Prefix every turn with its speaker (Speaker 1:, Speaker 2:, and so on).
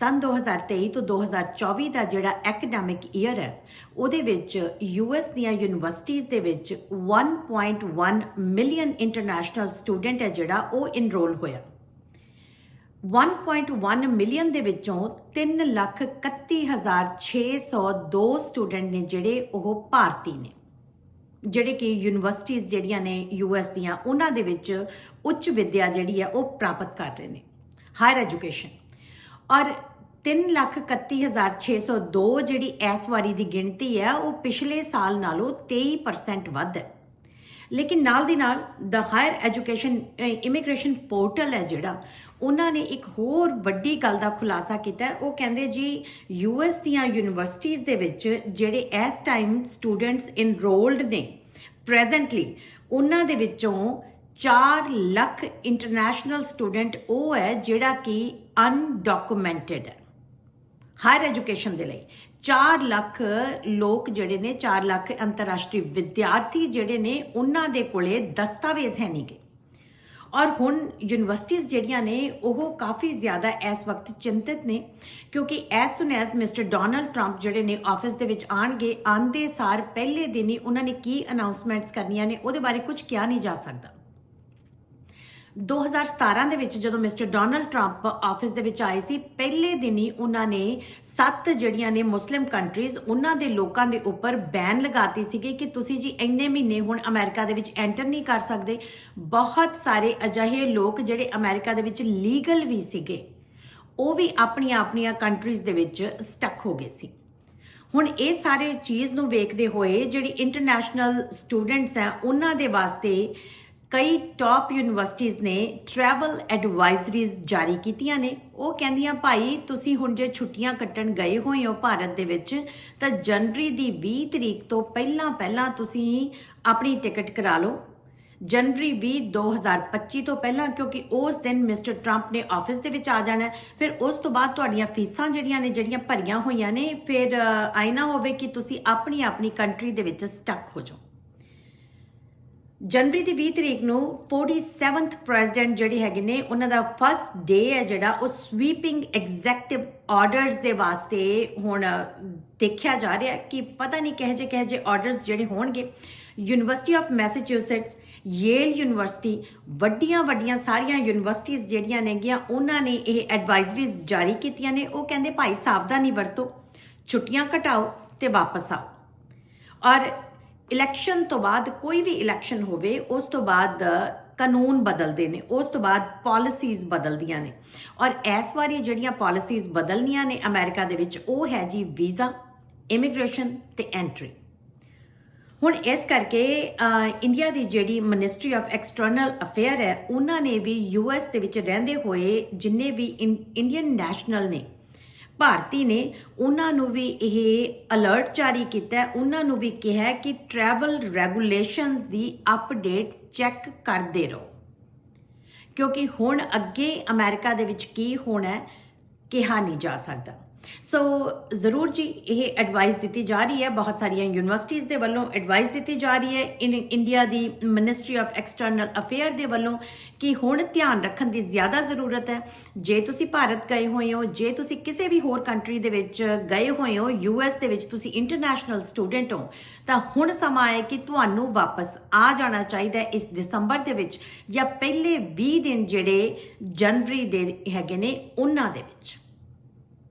Speaker 1: ਸਨ 2023 ਤੋਂ 2024 ਦਾ ਜਿਹੜਾ academic year ਹੈ, ਉਹਦੇ ਵਿੱਚ ਯੂਐਸ ਦੀਆਂ ਯੂਨੀਵਰਸਿਟੀਆਂ ਦੇ ਵਿੱਚ 1.1 ਮਿਲੀਅਨ ਇੰਟਰਨੈਸ਼ਨਲ ਸਟੂਡੈਂਟ ਹੈ ਜਿਹੜਾ ਉਹ ਇਨਰੋਲ ਹੋਇਆ। 1.1 ਮਿਲੀਅਨ ਦੇ ਵਿੱਚੋਂ 331602 ਸਟੂਡੈਂਟ ਨੇ ਜਿਹੜੇ ਉਹ ਭਾਰਤੀ ਨੇ। ਜਿਹੜੇ ਕਿ ਯੂਨੀਵਰਸਿਟੀਆਂ ਜਿਹੜੀਆਂ ਨੇ ਯੂਐਸ ਦੀਆਂ, ਉਹਨਾਂ ਦੇ ਵਿੱਚ ਉੱਚ ਵਿੱਦਿਆ ਜਿਹੜੀ ਹੈ ਉਹ ਪ੍ਰਾਪਤ ਕਰ ਰਹੇ ਨੇ। ਹਾਇਰ ਐਜੂਕੇਸ਼ਨ ਔਰ 331602 ਜਿਹੜੀ ਇਸ ਵਾਰੀ ਦੀ ਗਿਣਤੀ ਹੈ, ਉਹ ਪਿਛਲੇ ਸਾਲ ਨਾਲੋਂ 23% ਵੱਧ ਹੈ। ਲੇਕਿਨ ਨਾਲ ਦੀ ਨਾਲ the higher education immigration portal ਹੈ ਜਿਹੜਾ, ਉਹਨਾਂ ਨੇ ਇੱਕ ਹੋਰ ਵੱਡੀ ਗੱਲ ਦਾ ਖੁਲਾਸਾ ਕੀਤਾ ਉਹ ਕਹਿੰਦੇ ਜੀ ਯੂਐਸ ਦੀਆਂ ਯੂਨੀਵਰਸਿਟੀਆਂ ਦੇ ਵਿੱਚ ਜਿਹੜੇ ਇਸ ਟਾਈਮ ਸਟੂਡੈਂਟਸ ਇਨਰੋਲਡ ਨੇ ਪ੍ਰੈਜ਼ੈਂਟਲੀ ਉਹਨਾਂ ਦੇ ਵਿੱਚੋਂ 4 ਲੱਖ ਇੰਟਰਨੈਸ਼ਨਲ ਸਟੂਡੈਂਟ ਉਹ ਹੈ ਜਿਹੜਾ ਕਿ ਅਨਡਾਕੂਮੈਂਟਡ ਹੈ। ਹਾਇਰ ਐਜੂਕੇਸ਼ਨ ਦੇ ਲਈ। 4 ਲੱਖ ਲੋਕ ਜਿਹੜੇ ਨੇ 4 ਲੱਖ ਅੰਤਰਰਾਸ਼ਟਰੀ ਵਿਦਿਆਰਥੀ ਜਿਹੜੇ ਨੇ, ਉਹਨਾਂ ਦੇ ਕੋਲੇ ਦਸਤਾਵੇਜ਼ ਹੈ ਨਹੀਂਗੇ ਔਰ ਹੁਣ ਯੂਨੀਵਰਸਿਟੀਆਂ ਜਿਹੜੀਆਂ ਨੇ, ਉਹ ਕਾਫੀ ਜ਼ਿਆਦਾ ਇਸ ਵਕਤ ਚਿੰਤਿਤ ਨੇ, ਕਿਉਂਕਿ ਐਸ ਸੁਨ ਐਸ ਮਿਸਟਰ ਡੋਨਲਡ ਟਰੰਪ ਜਿਹੜੇ ਨੇ ਆਫਿਸ ਦੇ ਵਿੱਚ ਆਣਗੇ ਆਂਦੇ ਸਾਰ ਪਹਿਲੇ ਦਿਨ ਹੀ ਉਹਨਾਂ ਨੇ ਕੀ ਅਨਾਉਂਸਮੈਂਟਸ ਕਰਨੀਆਂ ਨੇ, ਉਹਦੇ ਬਾਰੇ ਕੁਝ ਕਿਹਾ ਨਹੀਂ ਜਾ ਸਕਦਾ। 2017 ਦੇ ਵਿੱਚ ਜਦੋਂ ਮਿਸਟਰ ਡੋਨਲਡ ਟਰੰਪ ਆਫਿਸ ਦੇ ਵਿੱਚ ਆਏ ਸੀ, ਪਹਿਲੇ ਦਿਨ ਹੀ ਉਹਨਾਂ ਨੇ ਸੱਤ ਜਿਹੜੀਆਂ ਨੇ ਮੁਸਲਿਮ ਕੰਟਰੀਜ਼, ਉਹਨਾਂ ਦੇ ਲੋਕਾਂ ਦੇ ਉੱਪਰ ਬੈਨ ਲਗਾਤੀ ਸੀਗੀ ਕਿ ਤੁਸੀਂ ਜੀ ਇੰਨੇ ਮਹੀਨੇ ਹੁਣ ਅਮਰੀਕਾ ਦੇ ਵਿੱਚ ਐਂਟਰ ਨਹੀਂ ਕਰ ਸਕਦੇ। ਬਹੁਤ ਸਾਰੇ ਅਜਿਹੇ ਲੋਕ ਜਿਹੜੇ ਅਮਰੀਕਾ ਦੇ ਵਿੱਚ ਲੀਗਲ ਵੀ ਸੀਗੇ, ਉਹ ਵੀ ਆਪਣੀਆਂ ਆਪਣੀਆਂ ਕੰਟਰੀਜ਼ ਦੇ ਵਿੱਚ ਸਟਕ ਹੋ ਗਏ ਸੀ। ਹੁਣ ਇਹ ਸਾਰੇ ਚੀਜ਼ ਨੂੰ ਵੇਖਦੇ ਹੋਏ ਜਿਹੜੀ ਇੰਟਰਨੈਸ਼ਨਲ ਸਟੂਡੈਂਟਸ ਆ ਉਹਨਾਂ ਦੇ ਵਾਸਤੇ ਕਈ ਟਾਪ ਯੂਨੀਵਰਸਿਟੀਆਂ ਨੇ ਟਰੈਵਲ ਐਡਵਾਈਜ਼ਰੀਜ਼ ਜਾਰੀ ਕੀਤੀਆਂ ਨੇ। ਉਹ ਕਹਿੰਦੀਆਂ ਭਾਈ ਤੁਸੀਂ ਹੁਣ ਜੇ ਛੁੱਟੀਆਂ ਕੱਟਣ ਗਏ ਹੋਏ ਹੋ ਭਾਰਤ ਦੇ ਵਿੱਚ ਤਾਂ ਜਨਵਰੀ ਦੀ 20 ਤਰੀਕ ਤੋਂ ਪਹਿਲਾਂ ਪਹਿਲਾਂ ਤੁਸੀਂ ਆਪਣੀ ਟਿਕਟ ਕਰਾ ਲਓ। ਜਨਵਰੀ 20 2025 ਤੋਂ ਪਹਿਲਾਂ ਕਿਉਂਕਿ ਉਸ ਦਿਨ ਮਿਸਟਰ ਟਰੰਪ ਨੇ ਆਫਿਸ ਦੇ ਵਿੱਚ ਆ ਜਾਣਾ। ਫਿਰ ਉਸ ਤੋਂ ਬਾਅਦ ਤੁਹਾਡੀਆਂ ਫੀਸਾਂ ਜਿਹੜੀਆਂ ਨੇ ਜਿਹੜੀਆਂ ਭਰੀਆਂ ਹੋਈਆਂ ਨੇ ਫਿਰ ਅ, ਹੋਵੇ ਕਿ ਤੁਸੀਂ ਆਪਣੀ ਆਪਣੀ ਕੰਟਰੀ ਦੇ ਵਿੱਚ ਸਟਕ ਹੋ ਜਾਓ। ਜਨਵਰੀ ਦੀ 20 ਤਰੀਕ ਨੂੰ 47th ਪ੍ਰੈਜ਼ੀਡੈਂਟ ਜਿਹੜੇ ਹੈਗੇ ਨੇ, ਉਹਨਾਂ ਦਾ ਫਸਟ ਡੇ ਹੈ ਜਿਹੜਾ, ਉਹ ਸਵੀਪਿੰਗ ਐਗਜ਼ੈਕਟਿਵ ਆਰਡਰਸ ਦੇ ਵਾਸਤੇ ਹੁਣ ਦੇਖਿਆ ਜਾ ਰਿਹਾ ਕਿ ਪਤਾ ਨਹੀਂ ਕਿਹੋ ਜਿਹੇ ਕਿਹੋ ਜਿਹੇ ਆਰਡਰਸ ਜਿਹੜੇ ਹੋਣਗੇ। University of Massachusetts Yale university ਵੱਡੀਆਂ ਵੱਡੀਆਂ ਸਾਰੀਆਂ ਯੂਨੀਵਰਸਿਟੀਆਂ ਜਿਹੜੀਆਂ ਨੇਗੀਆਂ, ਉਹਨਾਂ ਨੇ ਇਹ ਐਡਵਾਈਜ਼ਰੀਜ਼ ਜਾਰੀ ਕੀਤੀਆਂ ਨੇ। ਉਹ ਕਹਿੰਦੇ, ਭਾਈ, ਸਾਵਧਾਨੀ ਵਰਤੋ, ਛੁੱਟੀਆਂ ਘਟਾਓ ਤੇ ਵਾਪਸ ਆਓ। ਔਰ ਇਲੈਕਸ਼ਨ ਤੋਂ ਬਾਅਦ ਕੋਈ ਵੀ ਇਲੈਕਸ਼ਨ ਹੋਵੇ, ਉਸ ਤੋਂ ਬਾਅਦ ਕਾਨੂੰਨ ਬਦਲਦੇ ਨੇ, ਉਸ ਤੋਂ ਬਾਅਦ ਪਾਲਿਸੀਜ਼ ਬਦਲਦੀਆਂ ਨੇ। ਔਰ ਇਸ ਵਾਰੀ ਜਿਹੜੀਆਂ ਪਾਲਿਸੀਜ਼ ਬਦਲਨੀਆਂ ਨੇ ਅਮਰੀਕਾ ਦੇ ਵਿੱਚ, ਉਹ ਹੈ ਜੀ ਵੀਜ਼ਾ ਇਮੀਗ੍ਰੇਸ਼ਨ ਤੇ ਐਂਟਰੀ ਹੁਣ ਇਸ ਕਰਕੇ ਇੰਡੀਆ ਦੀ ਜਿਹੜੀ ਮਿਨਿਸਟਰੀ ਆਫ ਐਕਸਟਰਨਲ ਅਫੇਅਰ ਹੈ, ਉਹਨਾਂ ਨੇ ਵੀ ਯੂਐਸ ਦੇ ਵਿੱਚ ਰਹਿੰਦੇ ਹੋਏ ਜਿੰਨੇ ਵੀ ਇੰ- ਇੰਡੀਅਨ ਨੈਸ਼ਨਲ ਨੇ ਭਾਰਤੀ ਨੇ ਉਹਨਾਂ ਨੂੰ ਵੀ ਇਹ ਅਲਰਟ ਜਾਰੀ ਕੀਤਾ ਹੈ। ਉਹਨਾਂ ਨੂੰ ਵੀ ਕਿਹਾ ਕਿ ਟਰੈਵਲ ਰੈਗੂਲੇਸ਼ਨਸ ਦੀ ਅਪਡੇਟ ਚੈੱਕ ਕਰਦੇ ਰਹੋ। ਕਿਉਂਕਿ ਹੁਣ ਅੱਗੇ ਅਮਰੀਕਾ ਦੇ ਵਿੱਚ ਕੀ ਹੋਣਾ ਹੈ, ਕਿਹਾ ਨਹੀਂ ਜਾ ਸਕਦਾ। ਸੋ ਜ਼ਰੂਰ ਜੀ, ਇਹ ਐਡਵਾਈਸ ਦਿੱਤੀ ਜਾ ਰਹੀ ਹੈ। ਬਹੁਤ ਸਾਰੀਆਂ ਯੂਨੀਵਰਸਿਟੀਆਂ ਦੇ ਵੱਲੋਂ ਐਡਵਾਈਸ ਦਿੱਤੀ ਜਾ ਰਹੀ ਹੈ। ਇਨ ਇੰਡੀਆ ਦੀ ਮਿਨਿਸਟਰੀ ਆਫ ਐਕਸਟਰਨਲ ਅਫੇਅਰ ਦੇ ਵੱਲੋਂ ਕਿ ਹੁਣ ਧਿਆਨ ਰੱਖਣ ਦੀ ਜ਼ਿਆਦਾ ਜ਼ਰੂਰਤ ਹੈ। ਜੇ ਤੁਸੀਂ ਭਾਰਤ ਗਏ ਹੋਏ ਹੋ, ਜੇ ਤੁਸੀਂ ਕਿਸੇ ਵੀ ਹੋਰ ਕੰਟਰੀ ਦੇ ਵਿੱਚ ਗਏ ਹੋਏ ਹੋ ਯੂਐਸ ਦੇ ਵਿੱਚ ਤੁਸੀਂ ਇੰਟਰਨੈਸ਼ਨਲ ਸਟੂਡੈਂਟ ਹੋ, ਤਾਂ ਹੁਣ ਸਮਾਂ ਹੈ ਕਿ ਤੁਹਾਨੂੰ ਵਾਪਸ ਆ ਜਾਣਾ ਚਾਹੀਦਾ ਹੈ ਇਸ ਦਸੰਬਰ ਦੇ ਵਿੱਚ ਜਾਂ ਪਹਿਲੇ 20 ਦਿਨ ਜਿਹੜੇ ਜਨਵਰੀ ਦੇ ਹੈਗੇ ਨੇ, ਉਹਨਾਂ ਦੇ ਵਿੱਚ।